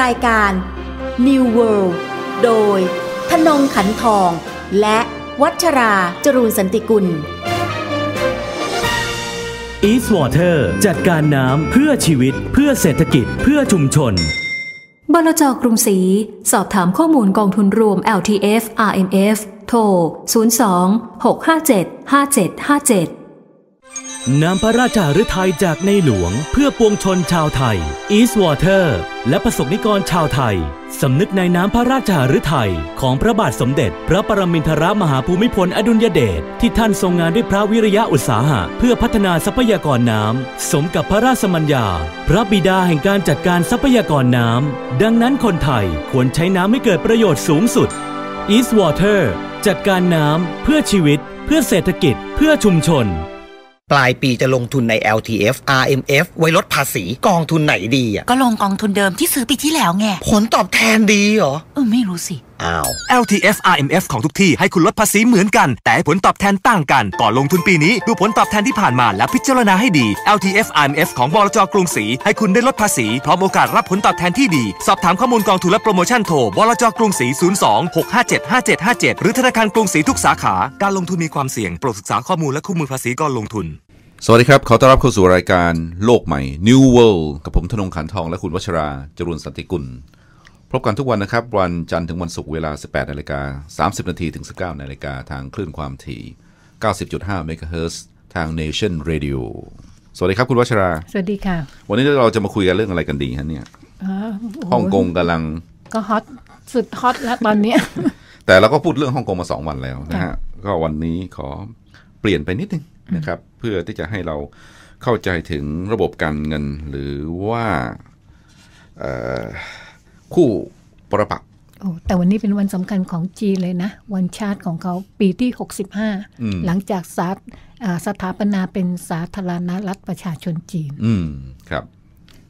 รายการ New World โดยธนงขันทอง และวัชราจรูนสันติกุล East Water จัดการน้ำเพื่อชีวิต เพื่อเศรษฐกิจ เพื่อชุมชนบลจกรุงศรีสอบถามข้อมูลกองทุนรวม LTF RMF โทร 02 657 5757 น้ำพระราชาฤทัยจากในหลวงเพื่อปวงชนชาวไทย East Water และประสบนิกรชาวไทย สำนึกในน้ำพระราชาฤทัยของพระบาทสมเด็จ พระปรมินทรมหาภูมิพลอดุลยเดชที่ท่านทรงงานด้วยพระวิริยะอุตสาหะ เพื่อพัฒนาทรัพยากรน้ำ สมกับพระราชมัญญา พระบิดาแห่งการจัดการทรัพยากรน้ำ ดังนั้นคนไทยควรใช้น้ำให้เกิดประโยชน์สูงสุด East Water จัดการน้ำเพื่อชีวิต เพื่อเศรษฐกิจ เพื่อชุมชน ปลายปีจะลงทุนใน LTF RMF ไว้ลดภาษีกองทุนไหนดีอะก็ลงกองทุนเดิมที่ซื้อปีที่แล้วไง ผลตอบแทนดีเหรอ เออไม่รู้สิ อ้าว LTF RMF ของทุกที่ให้คุณลดภาษีเหมือนกัน แต่ให้ผลตอบแทนต่างกัน ก่อนลงทุนปีนี้ดูผลตอบแทนที่ผ่านมาและพิจารณาให้ดี LTF RMF ของบลจกรุงศรีให้คุณได้ลดภาษีพร้อมโอกาสรับผลตอบแทนที่ดี สอบถามข้อมูลกองทุนและโปรโมชั่นโทรบลจกรุงศรี 02 657 5757 หรือธนาคารกรุงศรีทุกสาขา การลงทุนมีความเสี่ยงโปรดศึกษาข้อมูลและคู่มือภาษีก่อนลงทุน สวัสดีครับ ขอต้อนรับเข้าสู่รายการโลกใหม่ New World กับผมธนงขันทองและคุณวัชราจรุนสันติกุล พบกันทุกวันนะครับ วันจันทร์ถึงวันศุกร์เวลา 18นาฬิกา30 นาทีถึง 19นาฬิกาทางคลื่นความถี่ 90.5 MHz ทาง Nation Radio สวัสดีครับคุณวัชรา สวัสดีค่ะ วันนี้เราจะมาคุยกันเรื่องอะไรกันดีฮะเนี่ยอ๋อโโหฮ่องกงกำลังก็ฮอตสุดฮอตแล้วตอนเนี้ยแต่เราก็พูดเรื่องฮ่องกงมาสองวันแล้วนะฮะ ก็วันนี้ขอเปลี่ยนไปนิดนึง นะครับ เพื่อที่จะให้เราเข้าใจถึงระบบการเงิน หรือว่าเอ่อคู่ปรปักษ์โอ้แต่วันนี้เป็นวันสำคัญของจีนเลยนะ วันชาติของเขาปีที่ 65 หลังจากสาอ่าสถาปนาเป็นสาธารณรัฐประชาชนจีน อืมครับ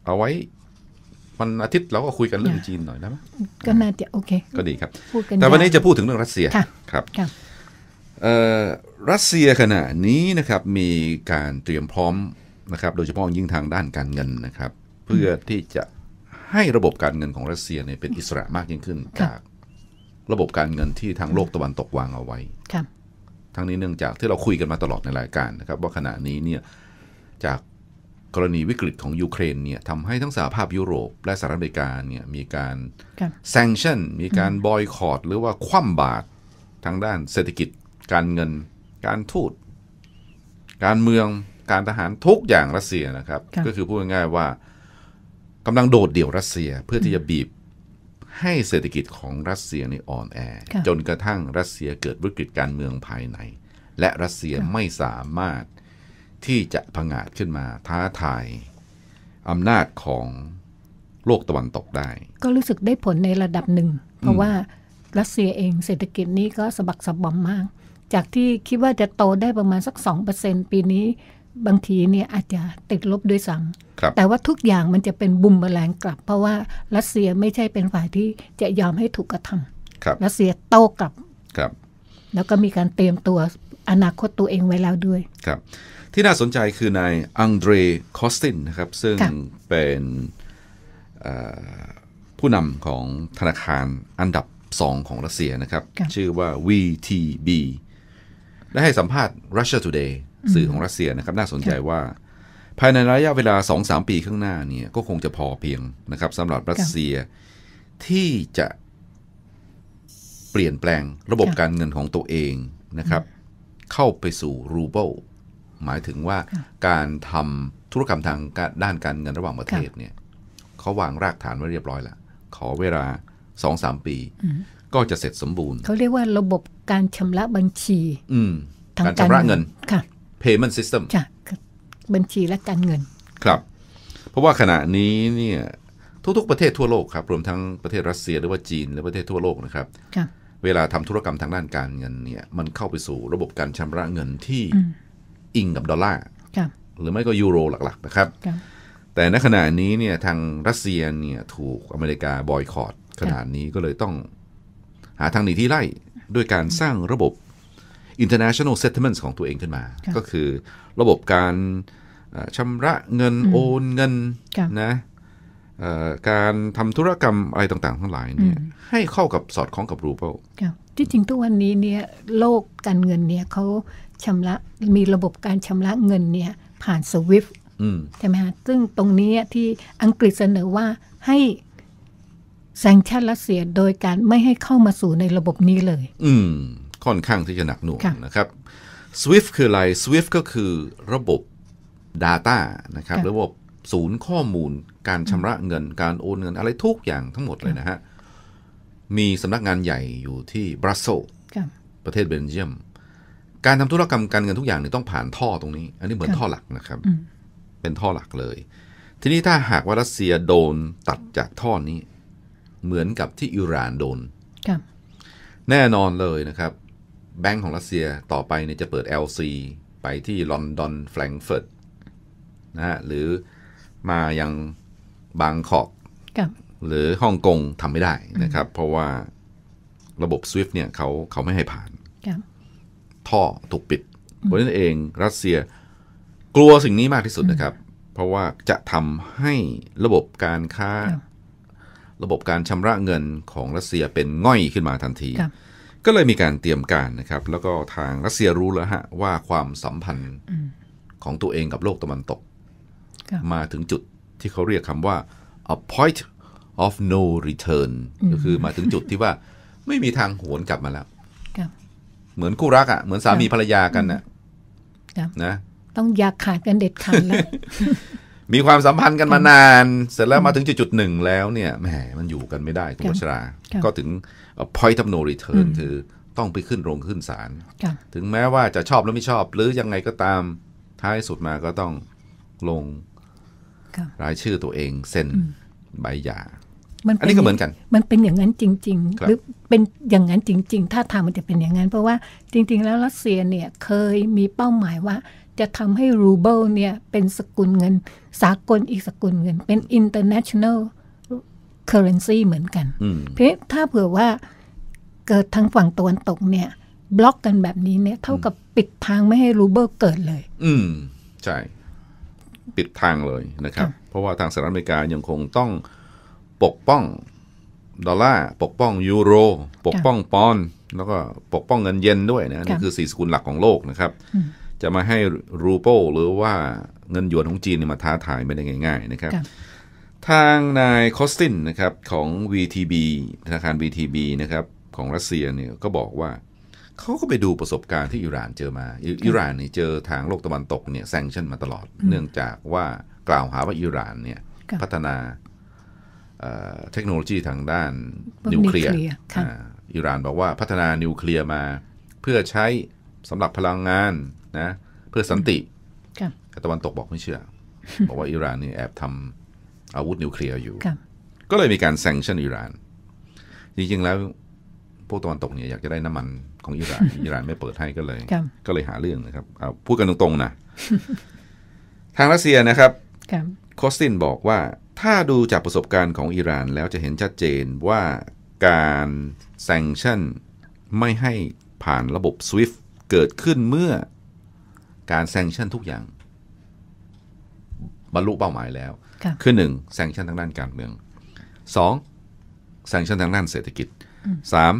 เอาไว้วันอาทิตย์เราก็คุยกันเรื่องจีนหน่อยได้ไหมก็น่าจะโอเค ก็ดีครับพูดกันแต่วันนี้ยาวจะพูดถึงเรื่องรัสเซียค่ะครับค่ะเอ่อ รัสเซียขณะนี้นะครับมีการเตรียมพร้อมนะครับโดยเฉพาะยิ่งทางด้านการเงินนะครับ เพื่อที่จะให้ระบบการเงินของรัสเซียเนี่ยเป็นอิสระมากยิ่งขึ้นค่ะจากระบบการเงินที่ทางโลกตะวันตกวางเอาไว้ค่ะทั้งนี้เนื่องจากที่เราคุยกันมาตลอดในรายการนะครับ ว่าขณะนี้เนี่ยจากกรณีวิกฤตของยูเครนเนี่ยทำให้ทั้งสหภาพยุโรป และสหรัฐอเมริกาเนี่ยมีการค่ะแซงชั่นมีการบอยคอรดหรือว่าคว่ำบาตรทางด้านเศรษฐกิจ การเงิน การทูต การเมือง การทหารทุกอย่างรัสเซียนะครับค่ะก็คือพูดง่ายๆว่ากำลังโดดเดี่ยวรัสเซียเพื่อที่จะบีบให้เศรษฐกิจของรัสเซียนี่อ่อนแอค่ะจนกระทั่งรัสเซียเกิดวิกฤตการเมืองภายใน และรัสเซียไม่สามารถที่จะผงาดขึ้นมาท้าทายอำนาจของโลกตะวันตกได้ ก็รู้สึกได้ผลในระดับหนึ่ง เพราะว่ารัสเซียเองเศรษฐกิจนี้ก็สะบักสะบอมมาก จากที่คิดว่าจะโตได้ประมาณสัก 2%ปีนี้บางทีเนี่ยอาจจะติดลบด้วยซ้ครับำแต่ว่าทุกอย่างมันจะเป็นบุมแมลงกลับ เพราะว่ารัสเซียไม่ใช่เป็นฝ่ายที่จะยอมให้ถูกกระทำครับรัสเซียโต้กลับครับ แล้วก็มีการเตรียมตัวอนาคตตัวเองไว้แล้วด้วย ครับ ที่น่าสนใจคือนายอังเดรคอสตินนะครับ ซึ่งค่ะเป็นเอ่อผู้นำของธนาคารอันดับสองของรัสเซียนะครับค่ะชื่อว่า VTB ได้ให้สัมภาษณ์ Russia Today สื่อของรัสเซียนะครับน่าสนใจว่า ภายในระยะเวลา 2-3 ปีข้างหน้าเนี่ยก็คงจะพอเพียงนะครับสำหรับรัสเซียที่จะเปลี่ยนแปลงระบบค่ะการเงินของตัวเองนะครับ เข้าไปสู่รูเบิลหมายถึงว่าการทำธุรกรรมทางการด้านการเงินระหว่างประเทศเนี่ยเขาวางรากฐานไว้เรียบร้อยแล้วขอเวลา2-3ปี ก็จะเสร็จสมบูรณ์ เขาเรียกว่าระบบการชำระบัญชี อืมทางการชำระเงินค่ะ payment system จ้ะบัญชีและการเงิน ครับ เพราะว่าขณะนี้เนี่ยทุกๆประเทศทั่วโลกครับ รวมทั้งประเทศรัสเซียหรือว่าจีนหรือประเทศทั่วโลกนะครับค่ะเวลาทำธุรกรรมทางด้านการเงินเนี่ย มันเข้าไปสู่ระบบการชำระเงินที่อิงกับดอลลาร์ค่ะหรือไม่ก็ยูโรหลักๆนะครับค่ะแต่ในขณะนี้เนี่ยทางรัสเซียเนี่ยถูกอเมริกาบอยคอรดขณะนี้ก็เลยต้อง หาทางหนีที่ไล่ด้วยการสร้างระบบ international settlements ของตัวเองขึ้นมาค่ะก็คือระบบการเอ่อชำระเงินโอนเงินค่ะนะเอ่อการทำธุรกรรมอะไรต่างๆ ทั้งหลายเนี่ยให้เข้ากับสอดคล้องกับรูเบิลครับที่จริงทุกวันนี้เนี่ยโลกการเงินเนี่ยเขาชำระมีระบบการชำระเงินเนี่ยผ่านสวิฟอืมใช่ไหมฮะซึ่งตรงนี้ที่อังกฤษเสนอว่าให้ แซงชั่นรัสเซียโดยการไม่ให้เข้ามาสู่ในระบบนี้เลย อืม ค่อนข้างที่จะหนักหน่วงค่ะนะครับ SWIFT คืออะไร SWIFT ก็คือระบบ Data นะครับค่ะระบบศูนย์ข้อมูล การชำระเงิน การโอนเงินอะไรทุกอย่างทั้งหมดเลยนะฮะ มีสำนักงานใหญ่อยู่ที่บรัสเซลส์ครับประเทศเบลเยียม การทำธุรกรรมการเงินทุกอย่างเนี่ยต้องผ่านท่อตรงนี้ อันนี้เหมือนค่ะท่อหลักนะครับอืมเป็นท่อหลักเลย ทีนี้ถ้าหากว่ารัสเซียโดนตัดจากท่อนี้ เหมือนกับที่อิหร่านโดนครับแน่นอนเลยนะครับ แบงก์ของรัสเซียต่อไปเนี่ยจะเปิด LC ไปที่ลอนดอนแฟรงก์เฟิร์ตนะฮะหรือมายังบางกอกครับหรือฮ่องกงทำไม่ได้นะครับ เพราะว่าระบบ SWIFT เนี่ยเขาเขาไม่ให้ผ่านครับท่อถูกปิด เพราะฉะนั้นเองรัสเซียกลัวสิ่งนี้มากที่สุดนะครับ เพราะว่าจะทำให้ระบบการค้าค รับระบบการชำระเงินของรัสเซียเป็นง่อยขึ้นมาทันทีครับก็เลยมีการเตรียมการนะครับ แล้วก็ทางรัสเซียรู้แล้วฮะว่าความสัมพันธ์ของตัวเองกับโลกตะวันตกครับมาถึงจุดที่เขาเรียกคำว่า a point of no return ก็คือมาถึงจุดที่ว่าไม่มีทางหวนกลับมาแล้วครับเหมือนคู่รักอะ่ะเหมือนสามีภรรยากันน่ะครับนะ ต้องอย่าขาดกันเด็ดขาดแล้ว มีความสัมพันธ์กันมานาน เสร็จแล้วมาถึงจุดจุดๆหนึ่งแล้วเนี่ยแหมมันอยู่กันไม่ได้คุณครับวัชราครับก็ถึง a point of no return คือต้องไปขึ้นโรงขึ้นศาลครับถึงแม้ว่าจะชอบหรือไม่ชอบ หรือยังไงก็ตามท้ายสุดมาก็ต้องลงครับรายชื่อตัวเองเซ็นใบหย่ามันอันนี้ก็เหมือนกัน มันเป็นอย่างนั้นจริงครับๆหรือเป็นอย่างนั้นจริง ๆ ถ้าทางมันจะเป็นอย่างนั้น เพราะว่าจริง ๆ แล้วรัสเซียเนี่ยเคยมีเป้าหมายว่า จะทำให้รูเบิลเนี่ยเป็นสกุลเงิน สากลอีกสกุลเงิน เป็น international currency เหมือนกันอืมเพราะถ้าเผื่อว่าเกิดทางฝั่งตะวันตกเนี่ย บล็อกกันแบบนี้เนี่ยเท่ากับปิดทางไม่ให้รูเบิลเกิดเลย อืม ใช่ ปิดทางเลยนะครับ เพราะว่าทางสหรัฐอเมริกายังคงต้องปกป้องดอลลาร์ปกป้องยูโร ปกป้องปอนด์แล้วก็ปกป้องเงินเยนด้วยนะนี่คือสี่สกุลหลักของโลกนะครับ จะมาให้รูเปิลหรือว่าเงินหยวนของจีนเนี่ยมาท้าทายไม่ได้ง่าย ๆ นะครับครับ ทางนายคอสตินนะครับของ VTB ธนาคาร VTB นะครับของรัสเซียเนี่ยก็บอกว่าเขาก็ไปดูประสบการณ์ที่อิหร่านเจอมาอิอิหร่านเนี่ยเจอทางโลกตะวันตกเนี่ยแซงชั่นมาตลอด เนื่องจากว่ากล่าวหาว่าอิหร่านเนี่ยครับพัฒนาเอ่อเทคโนโลยีทางด้านพวกนิวเคลียร์นิวเคลียร์ครับอ่าอิหร่านบอกว่าพัฒนานิวเคลียร์มา เพื่อใช้สำหรับพลังงาน นะเพื่อสันติครับแต่ตะวันตกบอกไม่เชื่อ บอกว่าอิหร่านนี่แอบทำอาวุธนิวเคลียร์อยู่ครับก็เลยมีการแซงชั่นอิหร่าน จริงๆแล้วพวกตะวันตกเนี่ยอยากจะได้น้ำมันของอิหร่านอิหร่านไม่เปิดให้ก็เลยครับก็เลยหาเรื่องนะครับเอาพูดกันตรงๆนะ ทางรัสเซียนะครับครับโคสตินบอกว่าถ้าดูจากประสบการณ์ของอิหร่านแล้วจะเห็นชัดเจนว่าการแซงชั่นไม่ให้ผ่านระบบ SWIFT เกิดขึ้นเมื่อ การแซงชั่นทุกอย่าง บรรลุเป้าหมายแล้วครับคือหนึ่งแซงชั่นทางด้านการเมืองสองแซงชั่นทางด้านเศรษฐกิจสาม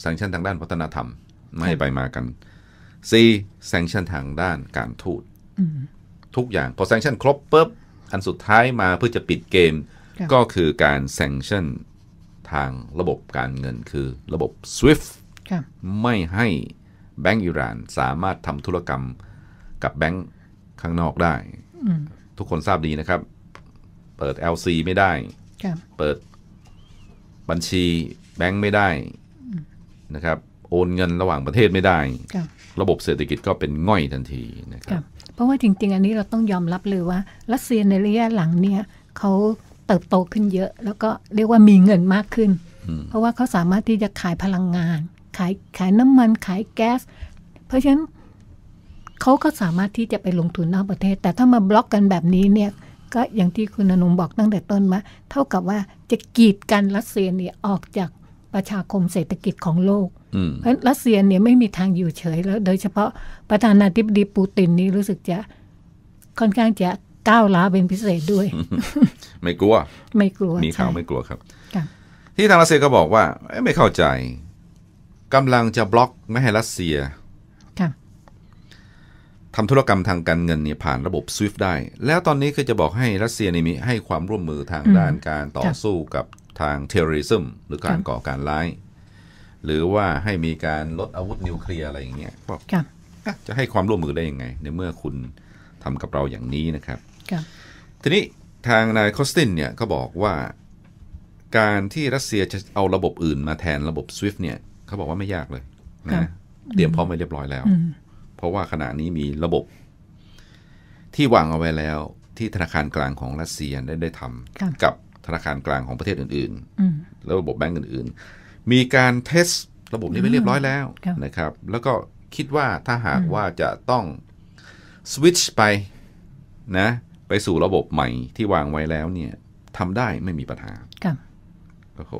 แซงชั่นทางด้านวัฒนธรรม ไม่ให้ไปมากันสี่แซงชั่นทางด้านการทูตทุกอย่างพอแซงชั่นครบปุ๊บอันสุดท้ายมาเพื่อจะปิดเกมครับก็คือการแซงชั่นทางระบบการเงินคือระบบ SWIFT ครับไม่ให้แบงก์อิหร่านสามารถทำธุรกรรม กับแบงก์ข้างนอกได้ ทุกคนทราบดีนะครับ เปิด LC ไม่ได้ครับเปิดบัญชีแบงก์ไม่ได้นะครับ โอนเงินระหว่างประเทศไม่ได้ครับระบบเศรษฐกิจก็เป็นง่อยทันทีนะคครัรับบเพราะว่าจริง ๆ อันนี้เราต้องยอมรับเลยว่ารัสเซียในระยะหลังเนี่ยเขาเติบโตขึ้นเยอะ แล้วก็เรียกว่ามีเงินมากขึ้น เพราะว่าเขาสามารถที่จะขายพลังงาน ขายขายน้ำมันขายแก๊ส เพราะฉะนั้น เขาก็สามารถที่จะไปลงทุนนอกประเทศ แต่ถ้ามาบล็อกกันแบบนี้เนี่ยก็อย่างที่คุณอนุมบอกตั้งแต่ต้นมาเท่ากับว่าจะกีดกันรัสเซียเนี่ยออกจากประชาคมเศรษฐกิจของโลกอืมเพราะฉะนั้นรัสเซียเนี่ยไม่มีทางอยู่เฉยแล้ว โดยเฉพาะประธานาธิบดีปูตินนี่รู้สึกจะค่อนข้างจะก้าวล้าวเป็นพิเศษด้วย ไม่กลัว ไม่กลัวมีข่าวใช่ไม่กลัวครับค่ะที่ทางรัสเซียก็บอกว่าเอ๊ะไม่เข้าใจกำลังจะบล็อกไม่ให้รัสเซียค่ะ ทำธุรกรรมทางการเงินเนี่ยผ่านระบบ SWIFT ได้ แล้วตอนนี้ก็จะบอกให้รัสเซียเนี่ยมีให้ความร่วมมือทางด้านการต่อสู้กับทางเทอร์ริซึมหรือการก่อการร้าย หรือว่าให้มีการลดอาวุธนิวเคลียร์อะไรอย่างเงี้ยบอกค่ะอะจะให้ความร่วมมือได้ยังไง ในเมื่อคุณทำกับเราอย่างนี้นะครับค่ะทีนี้ทางนายคอสตินเนี่ยก็บอกว่า การที่รัสเซียจะเอาระบบอื่นมาแทนระบบ SWIFT เนี่ยเขาบอกว่าไม่ยากเลยครันะบเตรียมพร้อมไว้เรียบร้อยแล้ว เพราะว่าขณะนี้มีระบบ ที่วางเอาไว้แล้ว ที่ธนาคารกลางของรัสเซียได้ได้ทครับำกับธนาคารกลางของประเทศอื่นอืมๆแล้วระบบแบงก์อื่น ๆ มีการเทสระบบนี้ไปเรียบร้อยแล้วครับนะครับ แล้วก็คิดว่าถ้าหากว่าจะต้องสวิตช์ไปนะ ไปสู่ระบบใหม่ที่วางไว้แล้วเนี่ยทำได้ไม่มีปัญหาค่ะโอ้โห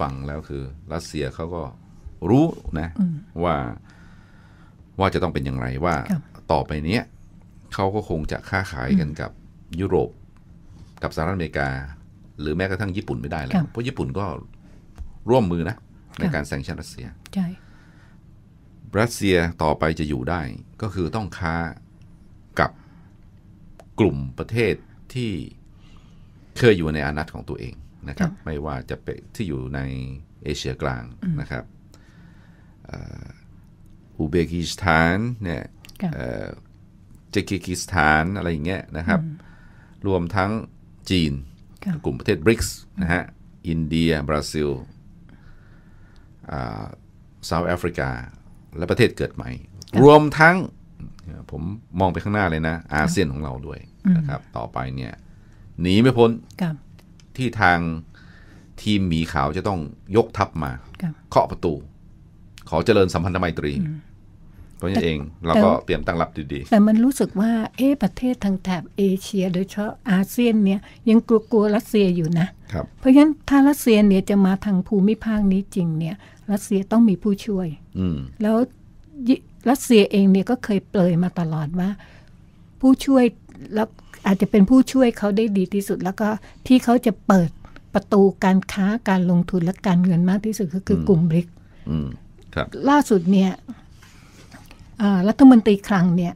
ฟังแล้วคือ รัสเซียเขาก็รู้นะ ว่า ว่าจะต้องเป็นอย่างไรว่าครับต่อไปเนี้ยเขาก็คงจะค้าขายกันกับยุโรปกับสหรัฐอเมริกา หรือแม้กระทั่งญี่ปุ่นไม่ได้แล้ครัวบเพราะญี่ปุ่นก็ร่วมมือนะ ในครับการแซงชั่นรัสเซียใช่รัสเซียต่อไปจะอยู่ได้ ก็คือต้องค้ากับกลุ่มประเทศที่เคยอยู่ในอานัตของตัวเองนะครับ ไม่ว่าจะเป็นที่อยู่ในเอเชียกลางนะครับเอ่ออุเบกิสถานเนี่ยค่ะเอ่อเจกิกิสถานอะไรอย่างเงี้ยนะครับ รวมทั้งจีนค่ะกลุ่มประเทศบริกส์นะฮะอินเดีย บราซิลเซาท์แอฟริกา และประเทศเกิดใหม่ รวมทั้งผมมองไปข้างหน้าเลยนะ อาเซียนของเราด้วยนะครับ ต่อไปเนี่ยหนีไม่พ้นครับที่ทางทีมหมีขาวจะต้องยกทัพมาครับเคาะประตู ขอเจริญสัมพันธไมตรี เพราะฉะนั้นเองเราก็เตรียมตั้งรับดีแต่มันรู้สึกว่าเอ๊ะประเทศทางแถบเอเชีย โดยเฉพาะอาเซียนเนี่ยยังกลัวๆรัสเซียอยู่นะๆครับเพราะฉะนั้นถ้ารัสเซียเนี่ยจะมาทางภูมิภาคนี้จริงเนี่ยรัสเซียต้องมีผู้ช่วยอืมแล้วยิรัสเซียเองเนี่ยก็เคยเปลยมาตลอดว่า ผู้ช่วยแล้วอาจจะเป็นผู้ช่วยเขาได้ดีที่สุด แล้วก็ที่เขาจะเปิดประตูการค้าการลงทุนและการเงินมากที่สุดก็คือกลุ่มบริกอืมครับล่าสุดเนี่ยเอ่อ รัฐมนตรีคลังเนี่ย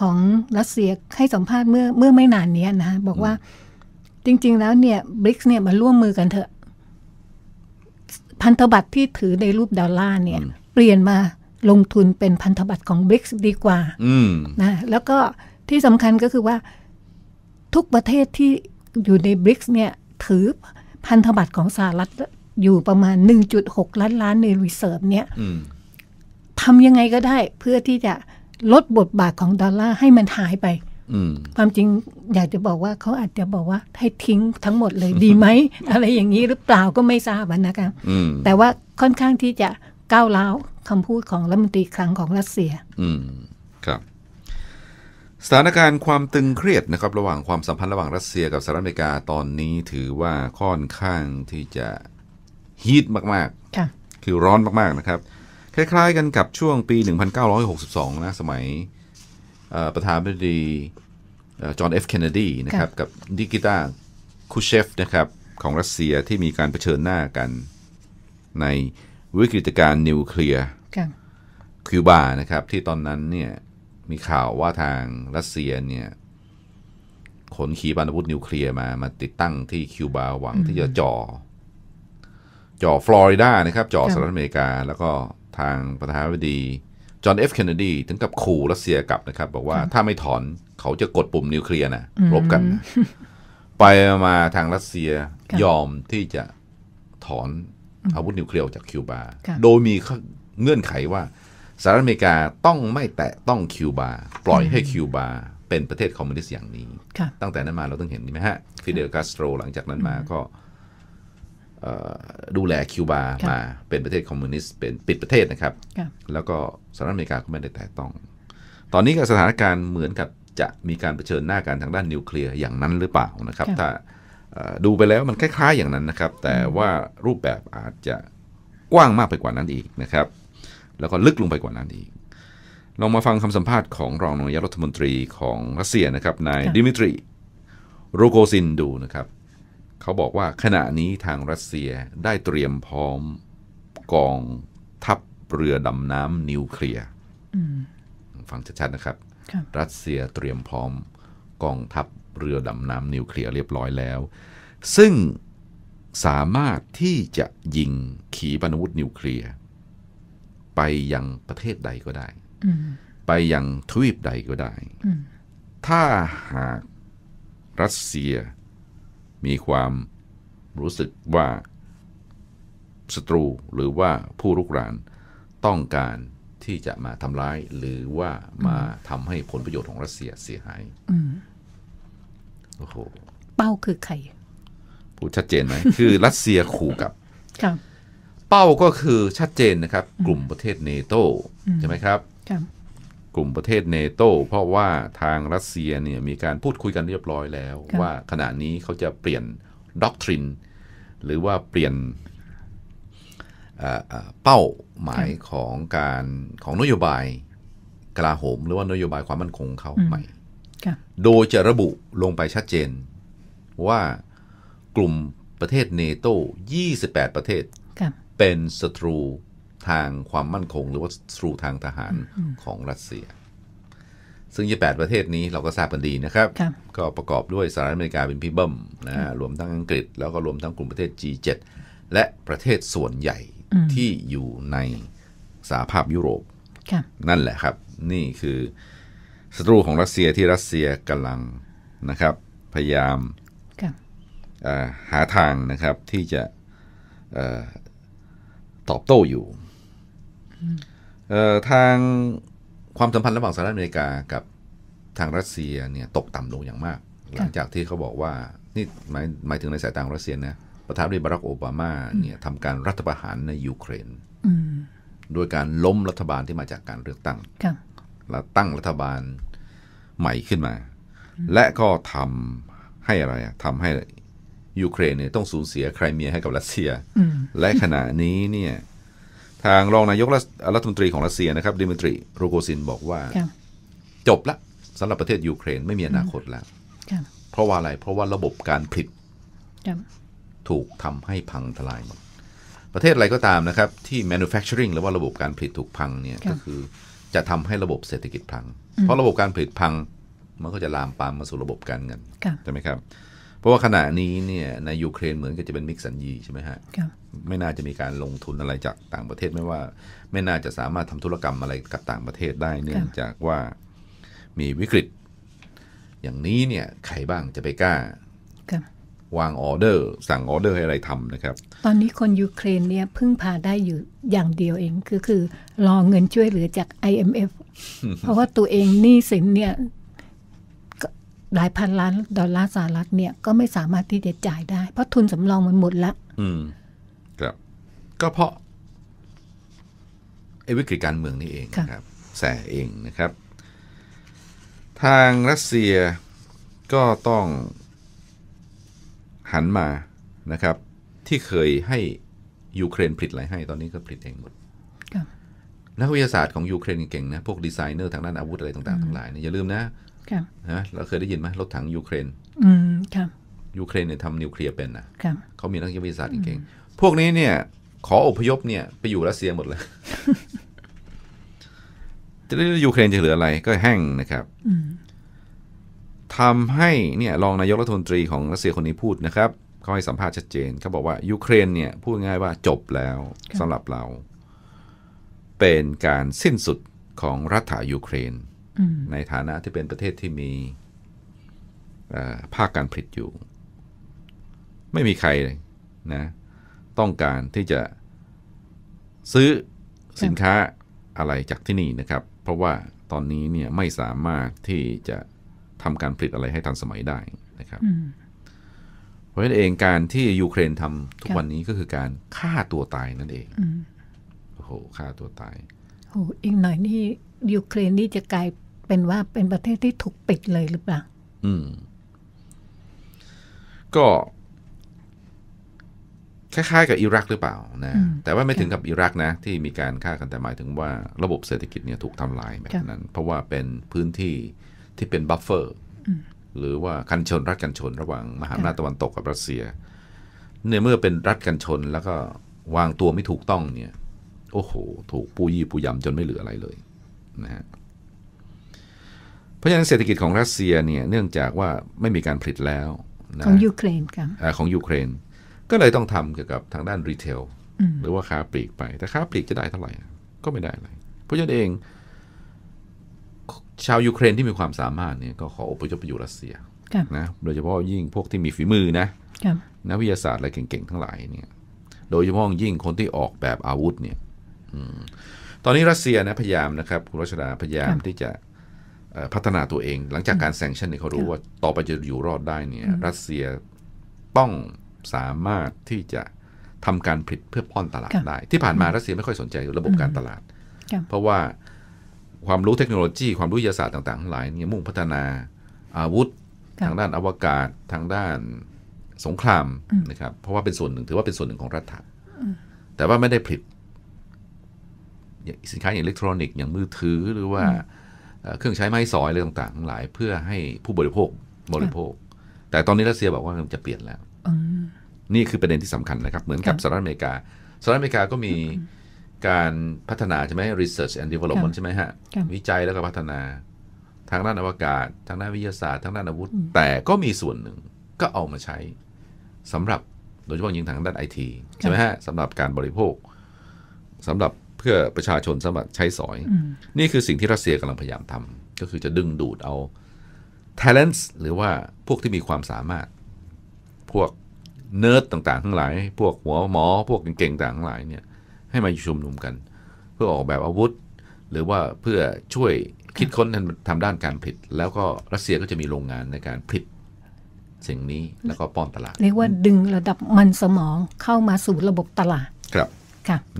ของรัสเซียให้สัมภาษณ์เมื่อเมื่อไม่นานเนี้ยนะบอกว่าจริง ๆ แล้วเนี่ยบริกเนี่ยมาร่วมมือกันเถอะ พันธบัตรที่ถือในรูปดอลลาร์เนี่ย เปลี่ยนมาลงทุนเป็นพันธบัตรของบริกดีกว่าอืมนะแล้วก็ที่สำคัญก็คือว่าทุกประเทศที่อยู่ในบริกเนี่ย ถือพันธบัตรของสหรัฐอยู่ประมาณ 1.6 ล้านล้านในรีเซิร์ฟเนี่ยอืม ทำยังไงก็ได้ เพื่อที่จะลดบทบาทของดอลลาร์ให้มันหายไปอืมความจริงอยากจะบอกว่าเขาอาจจะบอกว่าให้ทิ้งทั้งหมดเลยดีไหม อะไรอย่างนี้หรือเปล่าก็ไม่ทราบอะนะคะอืมแต่ว่าค่อนข้างที่จะก้าวร้าวคำพูดของรัฐมนตรีคลังของรัสเซียอืมครับสถานการณ์ความตึงเครียดนะครับระหว่างความสัมพันธ์ระหว่างรัสเซียกับสหรัฐอเมริกาตอนนี้ถือว่าค่อนข้างที่จะฮีทมากค่ะๆคือร้อนมากๆนะครับ คล้าย ๆ กันกับช่วงปี 1962 นะ สมัยเอ่อประธานาธิบดีจอห์นเอฟเคนเนดีนะครับ กับนิกิตาคูเชฟนะครับ ของรัสเซียที่มีการเผชิญหน้ากันในวิกฤตการณ์นิวเคลียร์ค่ะคิวบานะครับ ที่ตอนนั้นเนี่ยมีข่าวว่าทางรัสเซียเนี่ยขนขีปนาวุธนิวเคลียร์มามาติดตั้งที่คิวบาหวังที่จะจ่อจ่อฟลอริดานะครับ จ่อครับสหรัฐอเมริกาแล้วก็ ทางประธานาธิบดีจอห์นเอฟเคนเนดีถึงกับขู่รัสเซียกลับนะครับ บอกว่าถ้าไม่ถอนเขาจะกดปุ่มนิวเคลียร์นะรบกันนะไปมาทางรัสเซียครับยอมที่จะถอนอาวุธนิวเคลียร์ออกจากคิวบาครับโดยมีเงื่อนไขว่าสหรัฐอเมริกาต้องไม่แตะต้องคิวบา ปล่อยให้คิวบา เป็นประเทศคอมมิวนิสต์อย่างนี้ค่ะตั้งแต่นั้นมาเราต้องเห็นใช่ไหมฮะ ฟิเดล คาสโตรหลังจากนั้นมาก็เอ่อ ดูแลคิวบาครับมาเป็นประเทศคอมมิวนิสต์เป็นปิดประเทศนะครับค่ะแล้วก็สหรัฐอเมริกาก็ไม่ได้แตะต้อง ตอนนี้ก็สถานการณ์เหมือนกับจะมีการเผชิญหน้ากันทางด้านนิวเคลียร์อย่างนั้นหรือเปล่านะครับค่ะถ้าเอ่อดูไปแล้วมันคล้ายๆอย่างนั้นนะครับ แต่ว่ารูปแบบอาจจะกว้างมากไปกว่านั้นอีกนะครับ แล้วก็ลึกลงไปกว่านั้นอีกลองมาฟังคำสัมภาษณ์ของรองนายกรัฐมนตรีของรัสเซียนะครับนายค่ะดิมิทรีโรโกซินดูนะครับ เขาบอกว่าขณะนี้ทางรัสเซียได้เตรียมพร้อมกองทัพเรือดำน้ำนิวเคลียร์ฟังชัดๆนะครับครับ รัสเซียเตรียมพร้อมกองทัพเรือดำน้ำนิวเคลียร์เรียบร้อยแล้ว ซึ่งสามารถที่จะยิงขีปนาวุธนิวเคลียร์ไปยังประเทศใดก็ได้ ไปยังทวีปใดก็ได้ ถ้าหากรัสเซีย มีความรู้สึกว่าศัตรูหรือว่าผู้รุกรานต้องการที่จะมาทำร้าย หรือว่ามาทำให้ผลประโยชน์ของรัสเซียเสียหายโอ้โหเป้าคือใครพูดชัดเจนไหมคือรัสเซียขู่กับครับเป้าก็คือชัดเจนนะครับ กลุ่มประเทศเนโตใช่ไหมครับครับ กลุ่มประเทศเนโตเพราะว่าทางรัสเซียเนี่ยมีการพูดคุยกันเรียบร้อยแล้วครับว่าขณะนี้เขาจะเปลี่ยนด็อกทรินหรือว่าเปลี่ยนเอ่อเอ่อเป้าหมายของการของนโยบายกลาโหม หรือว่านโยบายความมั่นคงเขาใหม่ครับโดยจะระบุลงไปชัดเจน ว่ากลุ่มประเทศเนโต28 ประเทศครับเป็นศัตรู ทางความมั่นคงหรือว่าศัตรูทางทหารของรัสเซีย ซึ่ง 28 ประเทศนี้เราก็ทราบกันดีนะครับครับก็ประกอบด้วยสหรัฐอเมริกาเป็นพี่เบิ้มนะฮะรวมทั้งอังกฤษ แล้วก็รวมทั้งกลุ่มประเทศ G7 และประเทศส่วนใหญ่ที่อยู่ในสหภาพยุโรปครับนั่นแหละครับ นี่คือศัตรูของรัสเซียที่รัสเซียกำลังนะครับ พยายามครับเอ่อหาทางนะครับที่จะเออตอบโต้อยู่เอ่อ ทางความสัมพันธ์ระหว่างสหรัฐอเมริกากับทางรัสเซียเนี่ยตกต่ำลงอย่างมาก หลังจากที่เขาบอกว่านี่หมายหมายถึงในสายตาของรัสเซียนะประธานาธิบดีบารักโอบามาเนี่ยทำการรัฐประหารในยูเครนโดยการล้มรัฐบาลที่มาจากการเลือกตั้งครับแล้วตั้งรัฐบาลใหม่ขึ้นมา และก็ทำให้อะไรอะทำให้ยูเครนเนี่ยต้องสูญเสียไครเมียให้กับรัสเซีย และขณะนี้เนี่ย ทางรองนายกรัฐรัฐมนตรีของรัสเซียนะครับดิมิทรีโรโกซินบอกว่าครับจบละสำหรับประเทศยูเครนไม่มีอนาคตแล้วครับเพราะว่าอะไร เพราะว่าระบบการผลิตครับถูกทำให้พังทลายหมด ประเทศอะไรก็ตามนะครับ ที่ manufacturing หรือว่าระบบการผลิตถูกพังเนี่ยครับก็คือจะทำให้ระบบเศรษฐกิจพัง เพราะระบบการผลิตพัง มันก็จะลามปามมาสู่ระบบการเงินครับใช่ไหมครับ เพราะว่าขณะนี้เนี่ยในยูเครนเหมือนกับจะเป็นมิกซันยีใช่ไหมฮะครับไม่น่าจะมีการลงทุนอะไรจากต่างประเทศไม่ว่า ไม่น่าจะสามารถทำธุรกรรมอะไรกับต่างประเทศได้เนื่องจากว่ามีวิกฤต อย่างนี้เนี่ยใครบ้างจะไปกล้าครับวางออเดอร์ สั่งออเดอร์ให้อะไรทำนะครับ ตอนนี้คนยูเครนเนี่ยพึ่งพาได้อยู่อย่างเดียวเองคือคือรอเงินช่วยเหลือจาก IMF เพราะว่าตัวเองหนี้สินเนี่ยก็ หลายพันล้านดอลลาร์สหรัฐเนี่ยก็ไม่สามารถที่จะจ่ายได้ เพราะทุนสำรองมันหมดละอืมครับ ก็เพราะไอ้วิกฤตการเมืองนี่เองค่ะนะครับแสเองนะครับ ทางรัสเซียก็ต้องหันมานะครับ ที่เคยให้ยูเครนผลิตอะไรให้ตอนนี้ก็ผลิตเองหมดครับนักวิทยาศาสตร์ของยูเครนเก่งๆนะ พวกดีไซเนอร์ทางด้านอาวุธอะไรต่างๆทั้งหลายเนี่ยอย่าลืมนะครับ นะเราเคยได้ยินไหมรถถังยูเครนอืมครับยูเครนเนี่ยทำนิวเคลียร์เป็นนะครับเขามีนักวิทยาศาสตร์เก่งๆพวกนี้เนี่ย ขออพยพเนี่ยไปอยู่รัสเซียหมดเลยจะได้ยูเครนจะเหลืออะไรก็แห้งนะครับทำให้เนี่ยรองนายกรัฐมนตรีของรัสเซียคนนี้พูดนะครับเขาให้สัมภาษณ์ชัดเจนเขาบอกว่ายูเครนเนี่ยพูดง่ายว่าจบแล้วสำหรับเรา เป็นการสิ้นสุดของรัฐายูเครน ในฐานะที่เป็นประเทศที่มีเอ่อภาคการผลิตอยู่ ไม่มีใครเลยนะต้องการที่จะซื้อสินค้าอะไรจากที่นี่นะครับ เพราะว่าตอนนี้เนี่ยไม่สามารถที่จะทำการผลิตอะไรให้ทันสมัยได้นะครับเพราะฉะนั้นเองการที่ยูเครนทำทุกครับวันนี้ก็คือการฆ่าตัวตายนั่นเองโอ้โหฆ่าตัวตาย โอ้อีกหน่อยนี่ยูเครนนี่จะกลายเป็นว่าเป็นประเทศที่ถูกปิดเลยหรือเปล่า อืม ก็ คล้ายๆกับอิรักหรือเปล่านะอืมแต่ว่าไม่ถึงกับอิรักนะ ที่มีการฆ่ากันแต่หมายถึงว่าระบบเศรษฐกิจเนี่ยถูกทำลายแบบนั้น เพราะว่าเป็นพื้นที่ที่เป็นบัฟเฟอร์หรือว่ากันชนรัฐกันชนระหว่างมหาอำนาจตะวันตกกับรัสเซียเนี่ยเมื่อเป็นรัฐกันชนแล้วก็วางตัวไม่ถูกต้องเนี่ย โอ้โห ถูกปูยี่ปูยำจนไม่เหลืออะไรเลยนะฮะเพราะฉะนั้นเศรษฐกิจของรัสเซียเนี่ยเนื่องจากว่าไม่มีการผลิตแล้วนะของยูเครนค่ะอ่าของยูเครน ก็เลยต้องทำเกี่ยวกับทางด้านรีเทลหรือว่าค้าปลีกไป แต่ค้าปลีกจะได้เท่าไหร่ ก็ไม่ได้อะไรเพราะฉะนั้นเอง ชาวยูเครนที่มีความสามารถเนี่ยก็ขออพยพไปอยู่รัสเซียครับนะโดยเฉพาะยิ่งพวกที่มีฝีมือนะครับนักวิทยาศาสตร์อะไรเก่งๆทั้งหลายเนี่ย โดยเฉพาะยิ่งคนที่ออกแบบอาวุธเนี่ยอืม ตอนนี้รัสเซียนะพยายามนะครับคุณรัชดาพยายามที่จะเอ่อพัฒนาตัวเอง หลังจากการแซงชั่นเนี่ยเขารู้ว่าต่อไปจะอยู่รอดได้เนี่ยรัสเซียต้องสามารถที่จะทำการผลิตเพื่อป้อนตลาดครับได้ ที่ผ่านมารัสเซียไม่ค่อยสนใจระบบการตลาดครับเพราะว่าความรู้เทคโนโลยี ความรู้วิทยาศาสตร์ต่างๆทั้งหลายเนี่ยมุ่งพัฒนาอาวุธครับทางด้านอวกาศทางด้านสงครามนะครับเพราะว่าเป็นส่วนหนึ่งถือว่าเป็นส่วนหนึ่งของรัฐะแต่ว่าไม่ได้ผลิตอย่าง สินค้าอย่างอิเล็กทรอนิกส์อย่างมือถือหรือว่าเอ่อเครื่องใช้ไม้สอยอะไรต่างๆทั้งหลายเพื่อให้ผู้บริโภคบริโภค แต่ตอนนี้รัสเซียบอกว่ามันจะเปลี่ยนแล้วอืมนี่คือประเด็นที่สำคัญนะครับ เหมือนกับครับสหรัฐอเมริกาสหรัฐอเมริกาก็มีการพัฒนาใช่ไหม research and development ใช่ไหมฮะครับวิจัยแล้วก็พัฒนา ทางด้านอวกาศ ทางด้านวิทยาศาสตร์ทางด้านอาวุธ แต่ก็มีส่วนหนึ่งก็เอามาใช้สำหรับโดยเฉพาะยิ่งทางด้านไอทีใช่ไหมฮะสำหรับการบริโภคสำหรับ เพื่อประชาชนสำหรับใช้สอย นี่คือสิ่งที่รัสเซียกำลังพยายามทำก็คือจะดึงดูดเอา talents หรือว่าพวกที่มีความสามารถ พวกเนิร์ดต่างๆ ทั้งหลาย พวกหัวหมอ พวกเก่งๆต่างๆทั้งหลายเนี่ยให้มาชุมนุมกัน เพื่อออกแบบอาวุธ หรือว่าเพื่อช่วยคิดค้นทำด้านการผลิต แล้วก็รัสเซียก็จะมีโรงงานในการผลิตสิ่งนี้แล้วก็ป้อนตลาด เรียกว่าดึงระดับมันสมองเข้ามาสู่ระบบตลาดครับค่ะ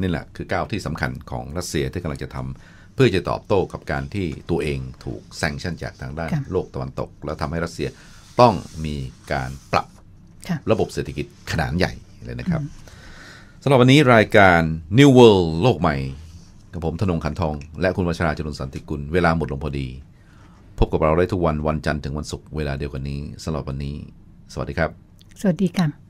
นี่แหละคือก้าวที่สำคัญของรัสเซียที่กำลังจะทำเพื่อจะตอบโต้กับการที่ตัวเองถูกแซงชั่นจากทางด้านครับโลกตะวันตก แล้วทำให้รัสเซียต้องมีการปรับค่ะระบบเศรษฐกิจขนาดใหญ่เลยนะครับสำหรับวันนี้รายการ New World โลกใหม่ กับผมธนงขันทอง และคุณวัชราจรุนสันติกุล เวลาหมดลงพอดี พบกับเราได้ทุกวันวันจันทร์ถึงวันศุกร์เวลาเดียวกันนี้สำหรับวันนี้ สวัสดีครับ สวัสดีค่ะ